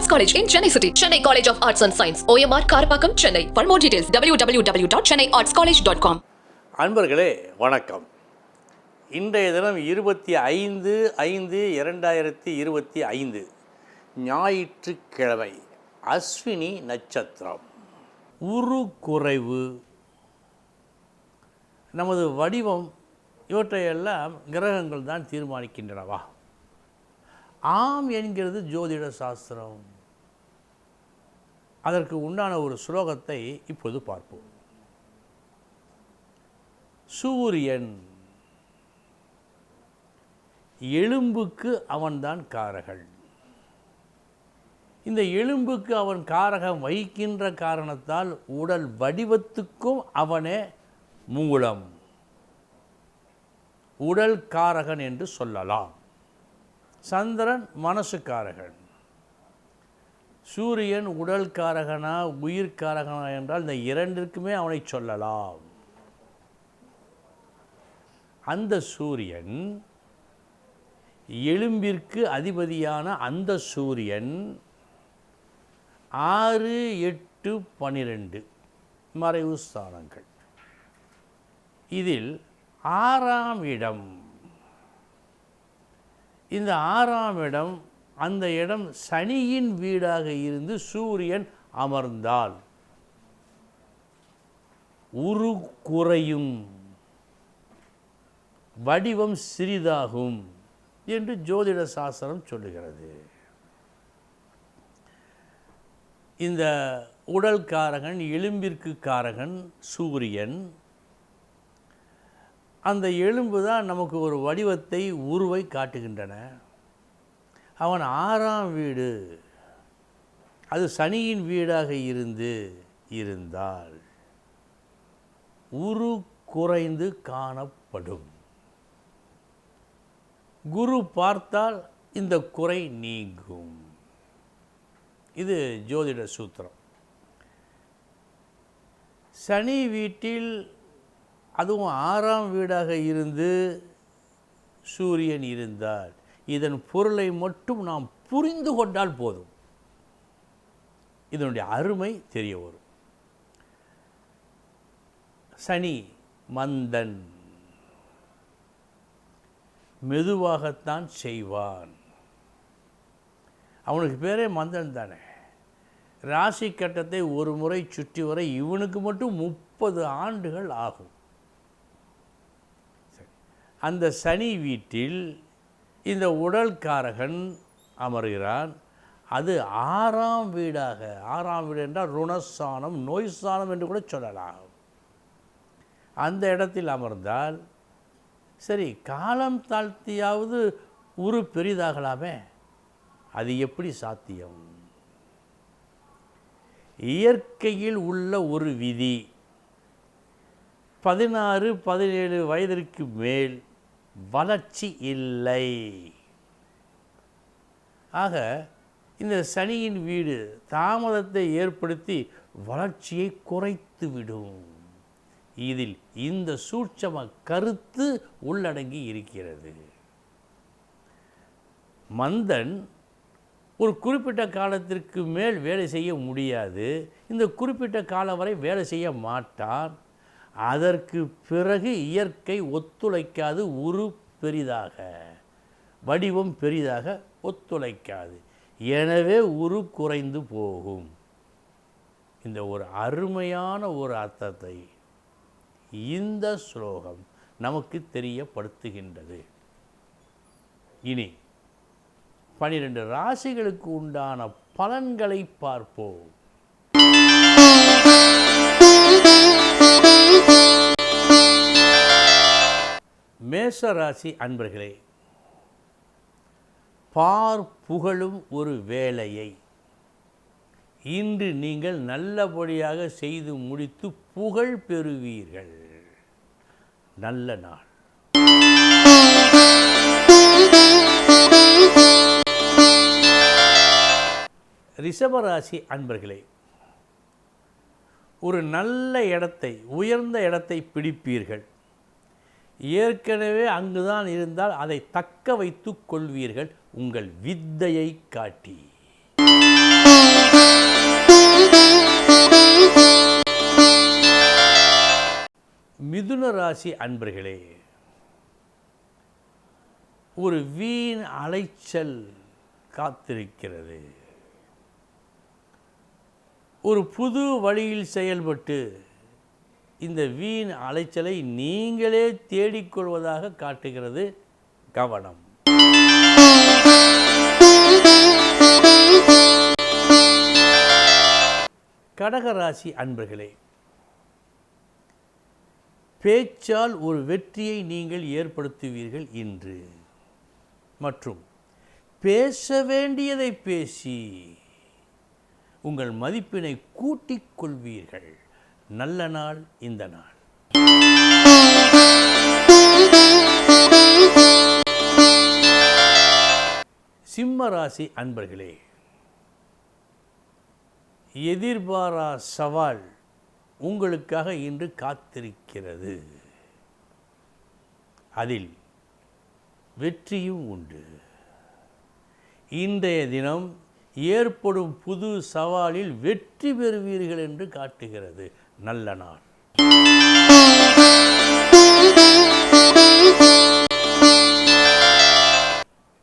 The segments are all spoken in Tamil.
Arts college in Chennai city Chennai college of arts and science OMR Karapakkam Chennai for more details W W W dot Chennai arts college dot com அன்பர்களே வணக்கம் இன்றைய தினம் இருபத்தி ஐந்து ஐந்து இரண்டாயிரத்தி இருபத்தி ஐந்து ஞாயிற்றுக்கிழமை அஸ்வினி நட்சத்திரம் உரு குறைவு நமது வடிவம் இவற்றையெல்லாம் கிரகங்கள் தான் தீர்மானிக்கின்றனவா ஆம் என்கிறது ஜோதிட சாஸ்திரம். அதற்கு உண்டான ஒரு ஸ்லோகத்தை இப்போது பார்ப்போம். சூரியன் எலும்புக்கு அவன்தான் காரகன். இந்த எலும்புக்கு அவன் காரகம் வகிக்கின்ற காரணத்தால் உடல் வடிவத்துக்கும் அவனே மூலம் உடல் காரகன் என்று சொல்லலாம். சந்திரன் மனசுக்காரகன் சூரியன் உடல்காரகனா உயிர்காரகனா என்றால் இந்த இரண்டிற்குமே அவனை சொல்லலாம். அந்த சூரியன் எலும்பிற்கு அதிபதியான அந்த சூரியன் ஆறு எட்டு பனிரெண்டு மறைவு ஸ்தானங்கள் இதில் ஆறாம் இடம் இந்த ஆறாம் இடம் அந்த இடம் சனியின் வீடாக இருந்து சூரியன் அமர்ந்தால் உரு குறையும் வடிவம் சிறிதாகும் என்று ஜோதிட சாஸ்திரம் சொல்லுகிறது. இந்த உடல் காரகன் எலும்பிற்கு காரகன் சூரியன் அந்த எலும்பு தான் நமக்கு ஒரு வடிவத்தை உருவை காட்டுகின்றன. அவன் ஆறாம் வீடு. அது சனியின் வீடாக இருந்து இருந்தால் உரு குறைந்து காணப்படும். குரு பார்த்தால் இந்த குறை நீங்கும். இது ஜோதிட சூத்திரம். சனி வீட்டில் அதுவும் ஆறாம் வீடாக இருந்து சூரியன் இருந்தார். இதன் பொருளை மட்டும் நாம் புரிந்து கொண்டால் போதும். இதனுடைய அருமை தெரிய வரும். சனி மந்தன். மெதுவாகத்தான் செய்வான். அவனுக்கு பேரே மந்தன் தானே. ராசி கட்டத்தை ஒரு முறை சுற்றி வர இவனுக்கு மட்டும் முப்பது ஆண்டுகள் ஆகும். அந்த சனி வீட்டில் இந்த உடல்காரகன் அமர்கிறான். அது ஆறாம் வீடாக ஆறாம் வீடு என்றால் ருணஸ்தானம் நோய் ஸ்தானம் என்று கூட சொல்லலாம். அந்த இடத்தில் அமர்ந்தால் சரி காலம் தாழ்த்தியாவது உரு பெரிதாகலாமே அது எப்படி சாத்தியம்? இயற்கையில் உள்ள ஒரு விதி பதினாறு பதினேழு வயதிற்கு மேல் வளர்ச்சி இல்லை. ஆக இந்த சனியின் வீடு தாமதத்தை ஏற்படுத்தி வளர்ச்சியை குறைத்து விடும். இதில் இந்த சூட்சம கருத்து உள்ளடங்கி இருக்கிறது. மந்தன் ஒரு குறிப்பிட்ட காலத்திற்கு மேல் வேலை செய்ய முடியாது. இந்த குறிப்பிட்ட காலம் வரை வேலை செய்ய மாட்டான். அதற்கு பிறகு இயற்கை ஒத்துழைக்காது உரு பெரிதாக. வடிவம் பெரிதாக ஒத்துழைக்காது. எனவே உரு குறைந்து போகும். இந்த ஒரு அருமையான ஒரு அர்த்தத்தை இந்த ஸ்லோகம் நமக்கு தெரியப்படுத்துகின்றது. இனி பனிரெண்டு ராசிகளுக்கு உண்டான பலன்களை பார்ப்போம். மேஷ ராசி அன்பர்களே பார் புகழும் ஒரு வேலையை இன்று நீங்கள் நல்லபடியாக செய்து முடித்து புகழ் பெறுவீர்கள். நல்ல நாள். ரிஷபராசி அன்பர்களே ஒரு நல்ல இடத்தை உயர்ந்த இடத்தை பிடிப்பீர்கள். ஏற்கனவே அங்குதான் இருந்தால் அதை தக்க வைத்து கொள்வீர்கள். உங்கள் வித்தையை காட்டி. மிதுன ராசி அன்பர்களே ஒரு வீண் அலைச்சல் காத்திருக்கிறது. ஒரு புது வழியில் செயல்பட்டு இந்த வீண் அலைச்சலை நீங்களே தேடிக்கொள்வதாக காட்டுகிறது கவனம். கடகராசி அன்பர்களே பேச்சால் ஒரு வெற்றியை நீங்கள் ஏற்படுத்துவீர்கள் இன்று. மற்றும் பேச வேண்டியதை பேசி உங்கள் மதிப்பினை கூட்டிக் கொள்வீர்கள். நல்ல நாள் இந்த நாள். சிம்ம ராசி அன்பர்களே எதிர்பாரா சவால் உங்களுக்காக இன்று காத்திருக்கிறது. அதில் வெற்றியும் உண்டு. இன்றைய தினம் ஏற்படும் புது சவாலில் வெற்றி பெறுவீர்கள் என்று காட்டுகிறது. நல்ல நாள்.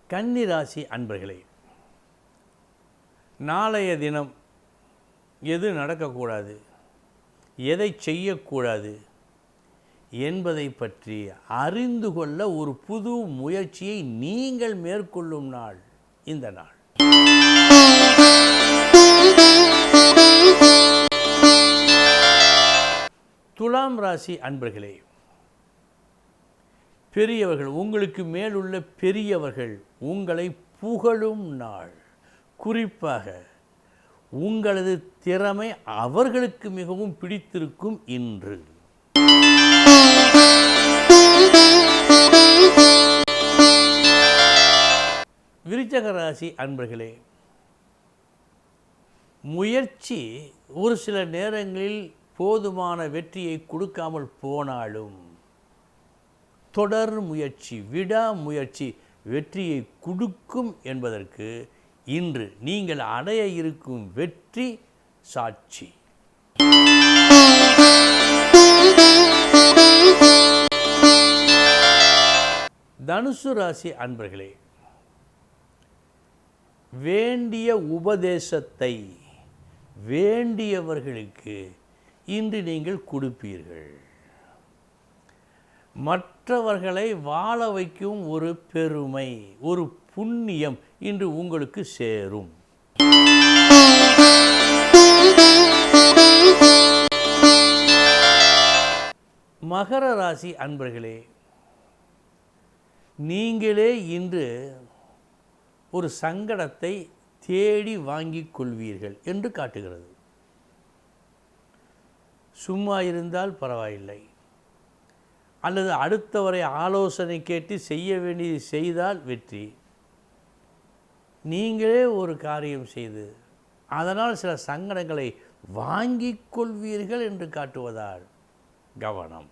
கன்னிராசி அன்பர்களே நாளைய தினம் எது நடக்கக்கூடாது? எதை செய்யக்கூடாது? என்பதை பற்றி அறிந்து கொள்ள ஒரு புது முயற்சியை நீங்கள் மேற்கொள்ளும் நாள் இந்த நாள். துலாம் ராசி அன்பர்களே பெரியவர்கள் உங்களுக்கு மேலுள்ள பெரியவர்கள் உங்களை புகழும் நாள். குறிப்பாக உங்களது திறமை அவர்களுக்கு மிகவும் பிடித்திருக்கும் இன்று. விருச்சக ராசி அன்பர்களே முயற்சி ஒரு சில நேரங்களில் போதுமான வெற்றியை கொடுக்காமல் போனாலும் தொடர் முயற்சி விடாமுயற்சி வெற்றியை கொடுக்கும் என்பதற்கு இன்று நீங்கள் அடைய இருக்கும் வெற்றி சாட்சி. தனுசு ராசி அன்பர்களே வேண்டிய உபதேசத்தை வேண்டியவர்களுக்கு இன்று நீங்கள் கொடுப்பீர்கள். மற்றவர்களை வாழ வைக்கும் ஒரு பெருமை ஒரு புண்ணியம் இன்று உங்களுக்கு சேரும். மகர ராசி அன்பர்களே நீங்களே இன்று ஒரு சங்கடத்தை தேடி வாங்கிக் கொள்வீர்கள் என்று காட்டுகிறது. சும்மா இருந்தால் பரவாயில்லை. அல்லது அடுத்தவரை ஆலோசனை கேட்டு செய்ய வேண்டியது செய்தால் வெற்றி. நீங்களே ஒரு காரியம் செய்து அதனால் சில சங்கடங்களை வாங்கிக் கொள்வீர்கள் என்று காட்டுவதால் கவனம்.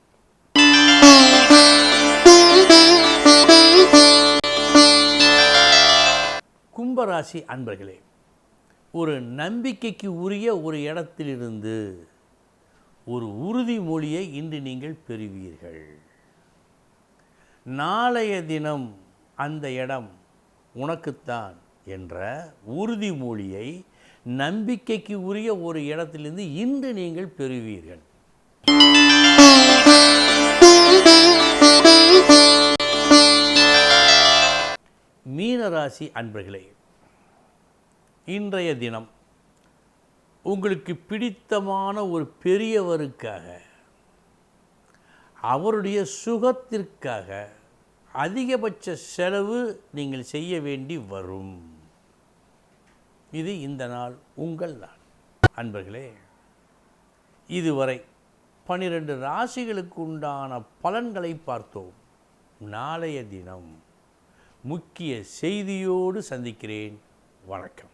கும்பராசி அன்பர்களே ஒரு நம்பிக்கைக்கு உரிய ஒரு இடத்திலிருந்து ஒரு உறுதிமொழியை இன்று நீங்கள் பெறுவீர்கள். நாளைய தினம் அந்த இடம் உனக்குத்தான் என்ற உறுதிமொழியை நம்பிக்கைக்கு உரிய ஒரு இடத்திலிருந்து இன்று நீங்கள் பெறுவீர்கள். மீனராசி அன்பர்களே இன்றைய தினம் உங்களுக்கு பிடித்தமான ஒரு பெரியவருக்காக அவருடைய சுகத்திற்காக அதிகபட்ச செலவு நீங்கள் செய்ய வேண்டி வரும். இது இந்த நாள் உங்கள் நாள். அன்பர்களே இதுவரை பனிரெண்டு ராசிகளுக்கு உண்டான பலன்களை பார்த்தோம். நாளைய தினம் முக்கிய செய்தியோடு சந்திக்கிறேன். வணக்கம்.